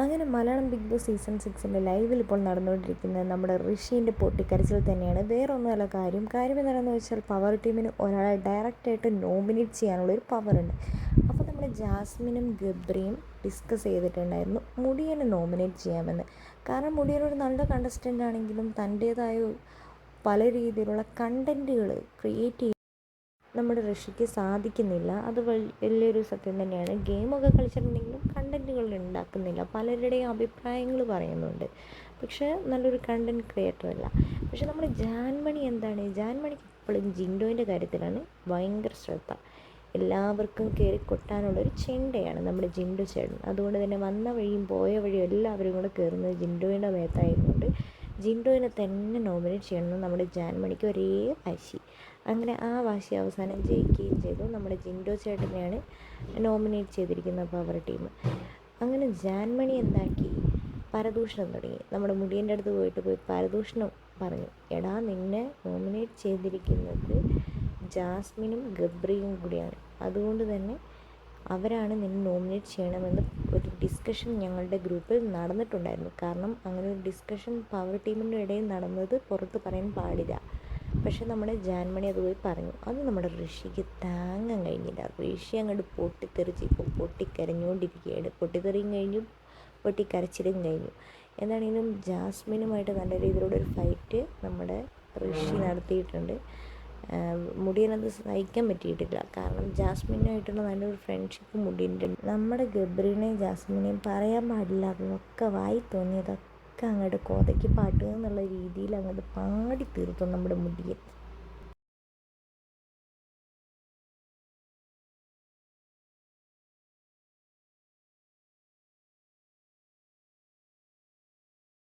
അങ്ങനെ Malayalam big boss season സിക്സിന്റെ ലൈവിൽ ഇപ്പോൾ നടന്നുകൊണ്ടിരിക്കുന്നത് നമ്മുടെ ഋഷീന്റെ പൊട്ടിക്കരച്ചിൽ തന്നെയാണ്. വേറെ ഒന്നുമല്ല കാര്യം കാര്യം എന്താണെന്ന് വെച്ചാൽ പവർ ടീമിന് ഒരാളെ ഡയറക്റ്റായിട്ട് നോമിനേറ്റ് ചെയ്യാനുള്ള ഒരു പവറുണ്ട് അപ്പോൾ നമ്മുടെ ജാസ്മിനും ഗബ്രിയും ഡിസ്കസ് ചെയ്തിട്ടുണ്ടായിരുന്നു മുടിയനെ നോമിനേറ്റ് ചെയ്യാമെന്ന്. കാരണം മുടിയൻ ഒരു നല്ല കണ്ടസ്റ്റന്റ് ആണെങ്കിലും തന്റേതായ പല രീതിയിലുള്ള കണ്ടന്റുകൾ ക്രിയേറ്റ് നമ്മുടെ ഋഷിക്ക് സാധിക്കുന്നില്ല. അത് വലിയൊരു സത്യം തന്നെയാണ്. ഗെയിമൊക്കെ കളിച്ചിട്ടുണ്ടെങ്കിലും കണ്ടന്റുകൾ ഉണ്ടാക്കുന്നില്ല. പലരുടെയും അഭിപ്രായങ്ങൾ പറയുന്നുണ്ട്. പക്ഷേ നല്ലൊരു കണ്ടന്റ് ക്രിയേറ്റർ അല്ല. പക്ഷേ നമ്മുടെ ജാൻമണി എന്താണ്? ജാൻമണിക്ക് എപ്പോഴും ജിൻഡോയിന്റെ കാര്യത്തിലാണ് ഭയങ്കര ശ്രദ്ധ. എല്ലാവർക്കും കയറി കൊട്ടാനുള്ളൊരു ചെണ്ടയാണ് നമ്മുടെ ജിൻഡു ചേട്ടൻ. അതുകൊണ്ട് തന്നെ വന്ന വഴിയും പോയ വഴിയും എല്ലാവരും കൂടെ കയറുന്നത് ജിൻഡോയുടെ മേത്തായതുകൊണ്ട് ജിൻഡോയിനെ തന്നെ നോമിനേറ്റ് ചെയ്യണമെന്ന് നമ്മുടെ ജാൻമണിക്ക് ഒരേ വാശി അങ്ങനെ ആ വാശി അവസാനം ജയിക്കുകയും ചെയ്തു. നമ്മുടെ ജിൻഡോ ചേട്ടനെയാണ് നോമിനേറ്റ് ചെയ്തിരിക്കുന്നത് അപ്പോൾ അവരുടെ ടീം. അങ്ങനെ ജാൻമണി എന്താക്കി? പരദൂഷണം തുടങ്ങി. നമ്മുടെ മുടിയന്റെ അടുത്ത് പോയിട്ട് പോയി പരദൂഷണം പറഞ്ഞു. എടാ നിന്നെ നോമിനേറ്റ് ചെയ്തിരിക്കുന്നത് ജാസ്മിനും ഗബ്രിയും കൂടിയാണ്. അതുകൊണ്ട് തന്നെ അവരാണ് നിന്നെ നോമിനേറ്റ് ചെയ്യണമെന്ന് ഒരു ഡിസ്കഷൻ ഞങ്ങളുടെ ഗ്രൂപ്പിൽ നടന്നിട്ടുണ്ടായിരുന്നു. കാരണം അങ്ങനെ ഒരു ഡിസ്കഷൻ പവർ ടീമിന്റെ ഇടയിൽ നടന്നത് പുറത്ത് പറയാൻ പാടില്ല. പക്ഷേ നമ്മുടെ ജാൻമണി അത് പോയി പറഞ്ഞു. അത് നമ്മുടെ ഋഷിക്ക് താങ്ങാൻ കഴിഞ്ഞില്ല. ഋഷി അങ്ങോട്ട് പൊട്ടിത്തെറിച്ച് ഇപ്പോൾ പൊട്ടിക്കരഞ്ഞുകൊണ്ടിരിക്കുകയാണ്. പൊട്ടിത്തെറിയും കഴിഞ്ഞു പൊട്ടിക്കരച്ചിലും കഴിഞ്ഞു. എന്താണെങ്കിലും ജാസ്മിനുമായിട്ട് നല്ല രീതിയിലുള്ള ഒരു ഫൈറ്റ് നമ്മുടെ ഋഷി നടത്തിയിട്ടുണ്ട്. മുടിയനത് സഹിക്കാൻ പറ്റിയിട്ടില്ല. കാരണം ജാസ്മിനുമായിട്ടുള്ള നല്ലൊരു ഫ്രണ്ട്ഷിപ്പ് മുടിയുണ്ട് നമ്മുടെ ഗബ്രീനെയും ജാസ്മിനെയും പറയാൻ പാടില്ല. അതൊക്കെ വായി തോന്നിയതൊക്കെ അങ്ങോട്ട് കോതയ്ക്ക് പാട്ടുക എന്നുള്ള രീതിയിൽ അങ്ങോട്ട് പാടി തീർത്തു നമ്മുടെ മുടിയൻ